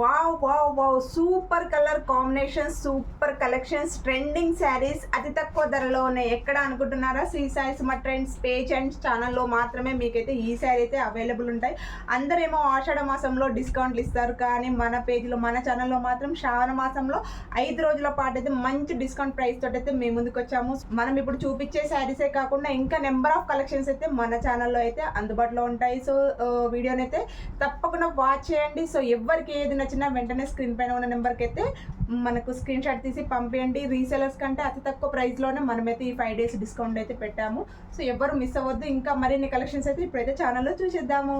Wow wow wow. Super colour combinations super collections trending sarees అతి తక్కువ ధరలో ఉన్నాయి. ఎక్కడ అనుకుంటున్నారా? Sri Sai Suma trends page and ఛానల్లో మాత్రమే మీకైతే ఈ శారీ అయితే అవైలబుల్ ఉంటాయి. అందరేమో ఆషాఢ మాసంలో డిస్కౌంట్లు ఇస్తారు. కానీ మన పేజ్లో మన ఛానల్లో మాత్రం శ్రావణ మాసంలో ఐదు రోజుల పాటు అయితే మంచి డిస్కౌంట్ ప్రైస్ తోటి అయితే మేము ముందుకు వచ్చాము. మనం ఇప్పుడు చూపించే శారీసే కాకుండా ఇంకా నెంబర్ ఆఫ్ కలెక్షన్స్ అయితే మన ఛానల్లో అయితే అందుబాటులో ఉంటాయి. సో వీడియోని అయితే తప్పకుండా వాచ్ చేయండి. సో ఎవరికి ఏది నచ్చినా వెంటనే స్క్రీన్ పైన ఉన్న నెంబర్కి అయితే మనకు స్క్రీన్ షాట్ తీసి పంపించండి రీసెలర్స్ కంటే అతి తక్కువ ప్రైస్లోనే మనమైతే ఈ ఫైవ్ డేస్ డిస్కౌంట్ అయితే పెట్టాము. సో ఎవరు మిస్ అవ్వద్దు. ఇంకా మరిన్ని కలెక్షన్స్ అయితే ఇప్పుడైతే ఛానల్లో చూసేద్దాము.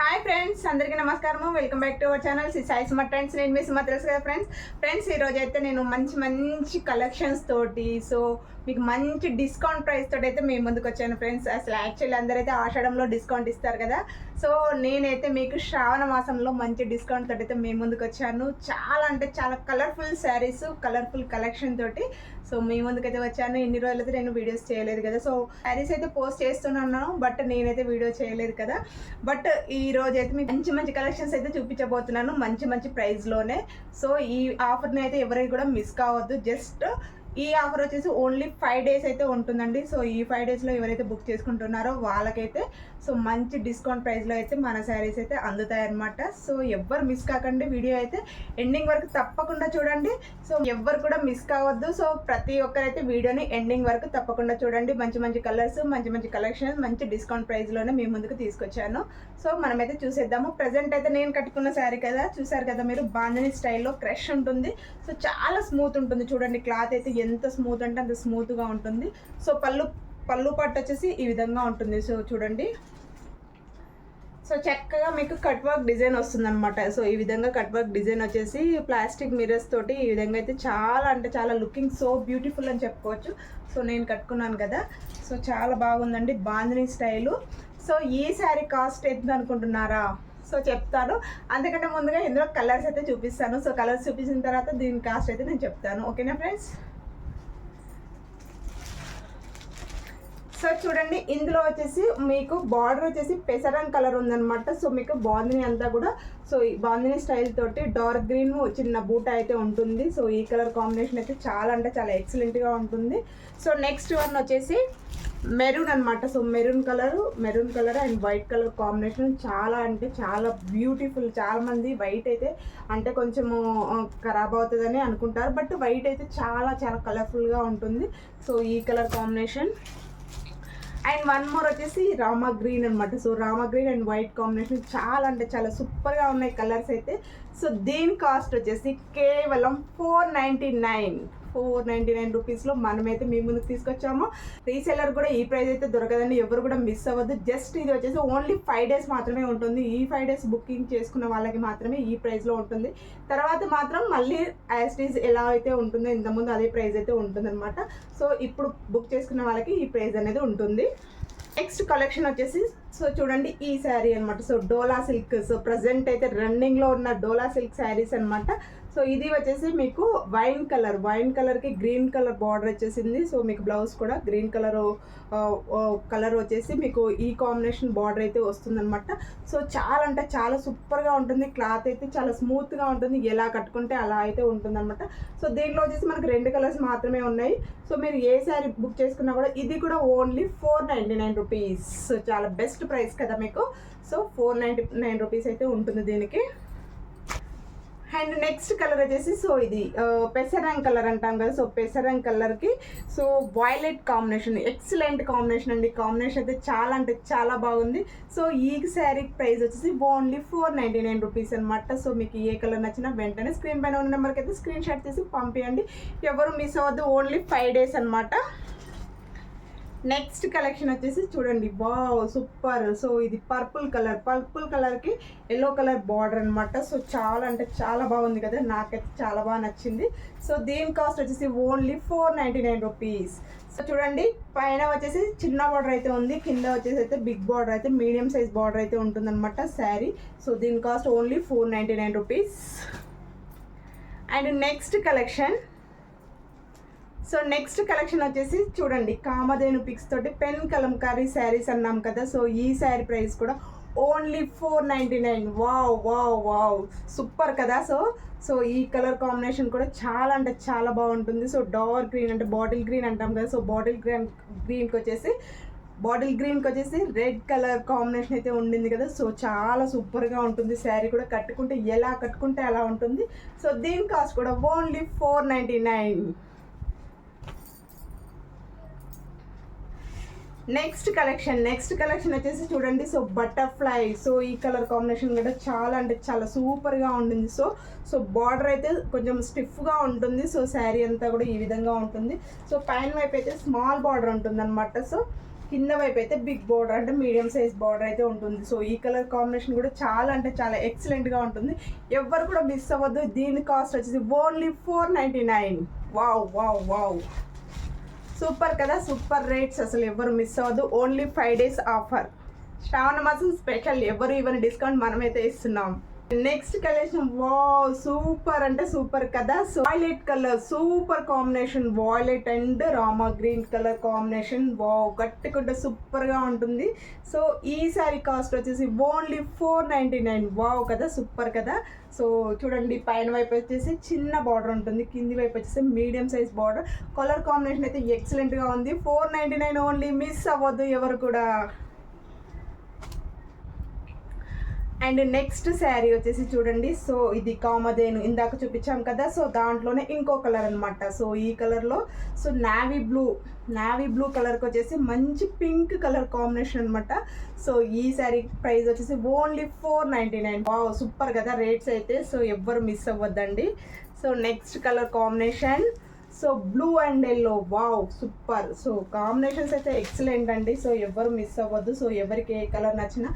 హాయ్ ఫ్రెండ్స్ అందరికీ నమస్కారము. Welcome back to our channel Sri Sai Suma friends నేను మీ సుమ తెలుసు కదా ఫ్రెండ్స్ ఫ్రెండ్స్ ఈరోజు అయితే నేను మంచి మంచి కలెక్షన్స్ తోటి సో మీకు మంచి డిస్కౌంట్ ప్రైస్ తోటి అయితే మేము ముందుకు వచ్చాను ఫ్రెండ్స్ అసలు యాక్చువల్లీ అందరైతే ఆషాఢంలో డిస్కౌంట్ ఇస్తారు కదా. సో నేనైతే మీకు శ్రావణ మాసంలో మంచి డిస్కౌంట్ తోటి అయితే మేము ముందుకు వచ్చాను. చాలా అంటే చాలా కలర్ఫుల్ శారీస్ కలర్ఫుల్ కలెక్షన్ తోటి. సో మీ ముందుకైతే వచ్చాను. ఇన్ని రోజులైతే నేను వీడియోస్ చేయలేదు కదా. సో శారీస్ అయితే పోస్ట్ చేస్తున్నాను బట్ నేనైతే వీడియో చేయలేదు కదా. బట్ ఈ రోజు అయితే మీకు మంచి మంచి కలెక్షన్స్ అయితే చూపించబోతున్నాను. మంచి మంచి ప్రైస్లోనే. సో ఈ ఆఫర్ని అయితే ఎవరికి కూడా మిస్ కావద్దు. జస్ట్ ఈ ఆఫర్ వచ్చేసి ఓన్లీ ఫైవ్ డేస్ అయితే ఉంటుందండి. సో ఈ ఫైవ్ డేస్లో ఎవరైతే బుక్ చేసుకుంటున్నారో వాళ్ళకైతే సో మంచి డిస్కౌంట్ ప్రైస్లో అయితే మన శారీస్ అయితే అందుతాయన్నమాట. సో ఎవ్వరు మిస్ కాకండి. వీడియో అయితే ఎండింగ్ వరకు తప్పకుండా చూడండి. సో ఎవ్వరు కూడా మిస్ కావద్దు. సో ప్రతి ఒక్కరైతే వీడియోని ఎండింగ్ వరకు తప్పకుండా చూడండి. మంచి మంచి కలర్స్ మంచి మంచి కలెక్షన్ మంచి డిస్కౌంట్ ప్రైస్లోనే మీ ముందుకు తీసుకొచ్చాను. సో మనమైతే చూసేద్దాము. ప్రజెంట్ అయితే నేను కట్టుకున్న శారీ కదా. చూసారు కదా మీరు? బాంధని స్టైల్లో క్రష్ ఉంటుంది. సో చాలా స్మూత్ ఉంటుంది చూడండి. క్లాత్ అయితే ఎంత స్మూత్ అంటే అంత స్మూత్గా ఉంటుంది. సో పళ్ళు పళ్ళు పట్టు వచ్చేసి ఈ విధంగా ఉంటుంది. సో చూడండి. సో చక్కగా మీకు కట్ వర్క్ డిజైన్ వస్తుందన్నమాట. సో ఈ విధంగా కట్ వర్క్ డిజైన్ వచ్చేసి ప్లాస్టిక్ మిరర్స్ తోటి ఈ విధంగా అయితే చాలా అంటే చాలా లుకింగ్ సో బ్యూటిఫుల్ అని చెప్పుకోవచ్చు. సో నేను కట్టుకున్నాను కదా. సో చాలా బాగుందండి. బాందిని స్టైలు సో ఈ శారీ కాస్ట్ ఎంత అనుకుంటున్నారా? సో చెప్తాను. అందుకంటే ముందుగా ఇందులో కలర్స్ అయితే చూపిస్తాను. సో కలర్స్ చూపించిన తర్వాత దీని కాస్ట్ అయితే నేను చెప్తాను. ఓకేనా ఫ్రెండ్స్ సో చూడండి ఇందులో వచ్చేసి మీకు బార్డర్ వచ్చేసి పెసరం కలర్ ఉందనమాట సో మీకు బాందిని అంతా కూడా సో ఈ బాందిని స్టైల్ తోటి డార్క్ గ్రీన్ చిన్న బూట అయితే ఉంటుంది. సో ఈ కలర్ కాంబినేషన్ అయితే చాలా అంటే చాలా ఎక్సలెంట్గా ఉంటుంది. సో నెక్స్ట్ వన్ వచ్చేసి మెరూన్ అనమాట so maroon colour maroon colour and white colour combination చాలా అంటే చాలా బ్యూటిఫుల్ చాలామంది వైట్ అయితే అంటే కొంచెము ఖరాబ్ అవుతుందని అనుకుంటారు. బట్ వైట్ అయితే చాలా చాలా కలర్ఫుల్గా ఉంటుంది. సో ఈ colour combination and one more వచ్చేసి రామా గ్రీన్ అనమాట so Rama green and white combination చాలా అంటే చాలా సూపర్గా ఉన్నాయి కలర్స్ అయితే. సో దీని కాస్ట్ వచ్చేసి కేవలం four ninety nine. Four ninety nine రూపీస్లో మనమైతే మీ ముందుకు తీసుకొచ్చాము. రీసెల్లర్ కూడా ఈ ప్రైస్ అయితే దొరకదండి ఎవరు కూడా మిస్ అవ్వద్దు. జస్ట్ ఇది వచ్చేసి ఓన్లీ ఫైవ్ డేస్ మాత్రమే ఉంటుంది. ఈ ఫైవ్ డేస్ బుకింగ్ చేసుకున్న వాళ్ళకి మాత్రమే ఈ ప్రైస్లో ఉంటుంది. తర్వాత మాత్రం మళ్ళీ యాస్టీస్ ఎలా అయితే ఉంటుందో ఇంతకుముందు అదే ప్రైస్ అయితే ఉంటుందన్నమాట. సో ఇప్పుడు బుక్ చేసుకున్న వాళ్ళకి ఈ ప్రైస్ అనేది ఉంటుంది. నెక్స్ట్ కలెక్షన్ వచ్చేసి సో చూడండి ఈ శారీ అనమాట so Dola silk. So present అయితే రన్నింగ్లో ఉన్న డోలా సిల్క్ శారీస్ అనమాట సో ఇది వచ్చేసి మీకు వైన్ కలర్ వైన్ కలర్కి గ్రీన్ కలర్ బార్డర్ వచ్చేసింది. సో మీకు బ్లౌజ్ కూడా గ్రీన్ కలర్ కలర్ వచ్చేసి మీకు ఈ కాంబినేషన్ బార్డర్ అయితే వస్తుందన్నమాట. సో చాలా అంటే చాలా సూపర్గా ఉంటుంది. క్లాత్ అయితే చాలా స్మూత్గా ఉంటుంది. ఎలా కట్టుకుంటే అలా అయితే ఉంటుందన్నమాట. సో దీంట్లో వచ్చేసి మనకు రెండు కలర్స్ మాత్రమే ఉన్నాయి. సో మీరు ఏ శారీ బుక్ చేసుకున్నా కూడా ఇది కూడా only four ninety nine rupees చాలా బెస్ట్ ప్రైస్ కదా మీకు. So four ninety nine rupees అయితే ఉంటుంది దీనికి. అండ్ నెక్స్ట్ కలర్ వచ్చేసి సో ఇది పెసరంగ్ కలర్ అంటాం కదా సో పెసరంగ్ కలర్కి so violet combination excellent combination అండి. కాంబినేషన్ అయితే చాలా అంటే చాలా బాగుంది. సో ఈ శారీ ప్రైస్ వచ్చేసి only four ninety nine rupees అనమాట సో మీకు ఏ కలర్ నచ్చినా వెంటనే స్క్రీన్ పైన ఉన్న నెంబర్కి అయితే స్క్రీన్ షాట్ తీసి పంపించండి ఎవరు మిస్ అవ్వద్దు ఓన్లీ ఫైవ్ డేస్ అనమాట నెక్స్ట్ కలెక్షన్ వచ్చేసి చూడండి. వావ్ సూపర్ సో ఇది పర్పుల్ కలర్ పర్పుల్ కలర్కి ఎల్లో కలర్ బార్డర్ అనమాట సో చాలా అంటే చాలా బాగుంది కదా. నాకైతే చాలా బాగా నచ్చింది. సో దీని కాస్ట్ వచ్చేసి only four ninety nine rupees so చూడండి. పైన వచ్చేసి చిన్న బార్డర్ అయితే ఉంది. కింద వచ్చేసి అయితే బిగ్ బార్డర్ అయితే మీడియం సైజ్ బార్డర్ అయితే ఉంటుందన్నమాట శారీ సో దీని cost only four ninety nine rupees and next collection so next collection వచ్చేసి చూడండి కామధేను పిక్స్ తోటి పెన్ కలంకారీ శారీస్ అన్నాం కదా సో ఈ శారీ ప్రైస్ కూడా only four ninety nine. Wow wow wow. Super కదా సో సో ఈ కలర్ కాంబినేషన్ కూడా చాలా అంటే చాలా బాగుంటుంది. సో డార్క్ గ్రీన్ అంటే బాటిల్ గ్రీన్ అంటాం కదా సో బాటిల్ గ్రీన్ గ్రీన్కి వచ్చేసి బాటిల్ గ్రీన్కి వచ్చేసి రెడ్ కలర్ కాంబినేషన్ అయితే ఉండింది కదా సో చాలా సూపర్గా ఉంటుంది శారీ కూడా. కట్టుకుంటే ఎలా కట్టుకుంటే అలా ఉంటుంది. సో దీని కాస్ట్ కూడా only four ninety nine. Next collection next collection వచ్చేసి చూడండి. సో బటర్ఫ్లై సో ఈ కలర్ కాంబినేషన్ కూడా చాలా అంటే చాలా సూపర్గా ఉంటుంది. సో సో బార్డర్ అయితే కొంచెం స్టిఫ్గా ఉంటుంది. సో శారీ అంతా కూడా ఈ విధంగా ఉంటుంది. సో పైన వైపు అయితే స్మాల్ బార్డర్ ఉంటుంది అనమాట సో కింద వైపు అయితే బిగ్ బార్డర్ అంటే మీడియం సైజ్ బార్డర్ అయితే ఉంటుంది. సో ఈ కలర్ కాంబినేషన్ కూడా చాలా అంటే చాలా ఎక్సలెంట్గా ఉంటుంది. ఎవరు కూడా మిస్ అవ్వద్దు. దీని కాస్ట్ వచ్చేసి only four ninety nine wow wow wow super కదా సూపర్ రేట్స్ అసలు ఎవరు మిస్ అవ్వదు. Only five days offer Shravana మాసం స్పెషల్ ఎవరు ఇవన్నీ డిస్కౌంట్ మనమైతే ఇస్తున్నాం. నెక్స్ట్ కలెక్షన్ వా సూపర్ అంటే సూపర్ కదా. Violet colour super combination violet and Rama green colour combination వా కట్టుకుంటే సూపర్గా ఉంటుంది. సో ఈ సారీ కాస్ట్ వచ్చేసి only four ninety nine wow కదా సూపర్ కదా. సో చూడండి పైన వైపు వచ్చేసి చిన్న బార్డర్ ఉంటుంది. కింది వైపు వచ్చేసి medium size border colour combination అయితే ఎక్సలెంట్గా ఉంది. Four ninety nine only miss అవ్వద్దు ఎవరు కూడా. అండ్ నెక్స్ట్ శారీ వచ్చేసి చూడండి. సో ఇది కామధేను ఇందాక చూపించాం కదా. సో దాంట్లోనే ఇంకో కలర్ అనమాట సో ఈ కలర్లో so navy blue navy blue కలర్కి వచ్చేసి మంచి పింక్ కలర్ కాంబినేషన్ అనమాట సో ఈ శారీ ప్రైస్ వచ్చేసి ఓన్లీ ఫోర్ నైంటీ నైన్ బావ్ సూపర్ కదా. రేట్స్ అయితే సో ఎవ్వరు miss అవ్వద్దండి. So next colour combination so blue and yellow wow super so combinations అయితే ఎక్సలెంట్ అండి. సో ఎవరు మిస్ అవ్వద్దు. సో ఎవరికి ఏ కలర్ నచ్చినా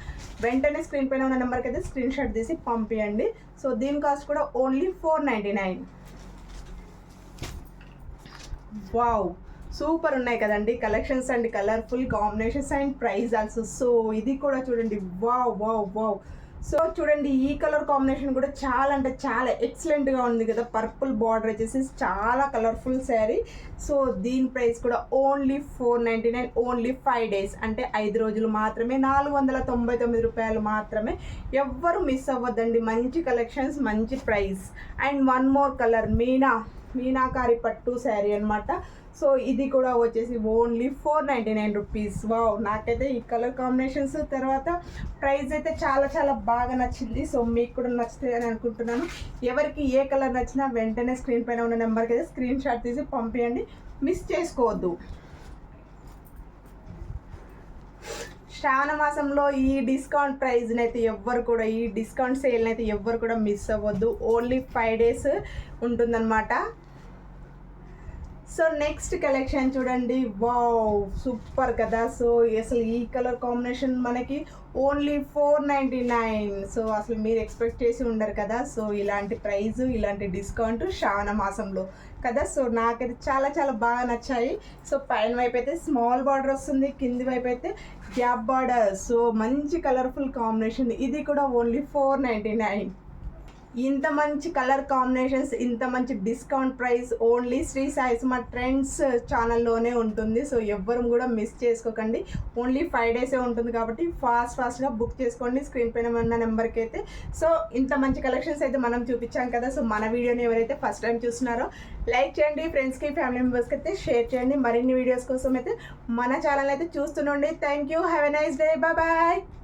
వెంటనే స్క్రీన్ పైన ఉన్న నెంబర్కి అయితే స్క్రీన్ షాట్ తీసి పంపించండి సో దీని కాస్ట్ కూడా only four ninety nine wow super ఉన్నాయి కదండి. Collections and colourful combinations and price also so ఇది కూడా చూడండి. వావ్ వావ్ వావ్ సో చూడండి ఈ కలర్ కాంబినేషన్ కూడా చాలా అంటే చాలా ఎక్సలెంట్గా ఉంది కదా. పర్పుల్ బార్డర్ వచ్చేసి చాలా కలర్ఫుల్ శారీ సో దీని ప్రైస్ కూడా only four ninety nine only five days అంటే ఐదు రోజులు మాత్రమే నాలుగు వందల తొంభై తొమ్మిది రూపాయలు మాత్రమే. ఎవ్వరు మిస్ అవ్వద్దండి. మంచి కలెక్షన్స్ మంచి price and one more colour Meena. Meenakari పట్టు శారీ అనమాట సో ఇది కూడా వచ్చేసి only four ninety nine rupees. Wow నాకైతే ఈ కలర్ కాంబినేషన్స్ తర్వాత ప్రైస్ అయితే చాలా చాలా బాగా నచ్చింది. సో మీకు కూడా నచ్చుతుంది అని అనుకుంటున్నాను. ఎవరికి ఏ కలర్ నచ్చినా వెంటనే స్క్రీన్ పైన ఉన్న నెంబర్కి అయితే స్క్రీన్ షాట్ తీసి పంపించండి మిస్ చేసుకోవద్దు. శ్రావణ మాసంలో ఈ డిస్కౌంట్ ప్రైజ్ని అయితే ఎవ్వరు కూడా ఈ డిస్కౌంట్ సేల్ని అయితే ఎవ్వరు కూడా మిస్ అవ్వద్దు. ఓన్లీ ఫైవ్ డేస్ ఉంటుందన్నమాట. సో నెక్స్ట్ కలెక్షన్ చూడండి. వావ్ సూపర్ కదా. సో అసలు ఈ కలర్ కాంబినేషన్ మనకి only four ninety nine so అసలు మీరు ఎక్స్పెక్ట్ చేసి ఉండరు కదా. సో ఇలాంటి ప్రైస్ ఇలాంటి డిస్కౌంట్ శ్రావణ మాసంలో కదా. సో నాకైతే చాలా చాలా బాగా నచ్చాయి. సో పైన వైపు అయితే స్మాల్ బార్డర్ వస్తుంది. కింది వైపు అయితే గ్యాప్ బార్డర్ సో మంచి కలర్ఫుల్ కాంబినేషన్ ఇది కూడా ఓన్లీ ఫోర్ నైంటీ నైన్ ఇంత మంచి కలర్ కాంబినేషన్స్ ఇంత మంచి discount price only Sri Sai trends ఛానల్లోనే ఉంటుంది. సో ఎవ్వరు కూడా మిస్ చేసుకోకండి. ఓన్లీ ఫైవ్ డేసే ఉంటుంది కాబట్టి ఫాస్ట్ ఫాస్ట్గా బుక్ చేసుకోండి స్క్రీన్ పైన ఉన్న నెంబర్కి అయితే సో ఇంత మంచి కలెక్షన్స్ అయితే మనం చూపించాం కదా. సో మన వీడియోని ఎవరైతే ఫస్ట్ టైం చూస్తున్నారో లైక్ చేయండి ఫ్రెండ్స్కి ఫ్యామిలీ మెంబర్స్కి అయితే షేర్ చేయండి. మరిన్ని వీడియోస్ కోసం అయితే మన ఛానల్ అయితే చూస్తుండండి thank you. Have a nice day. Bye.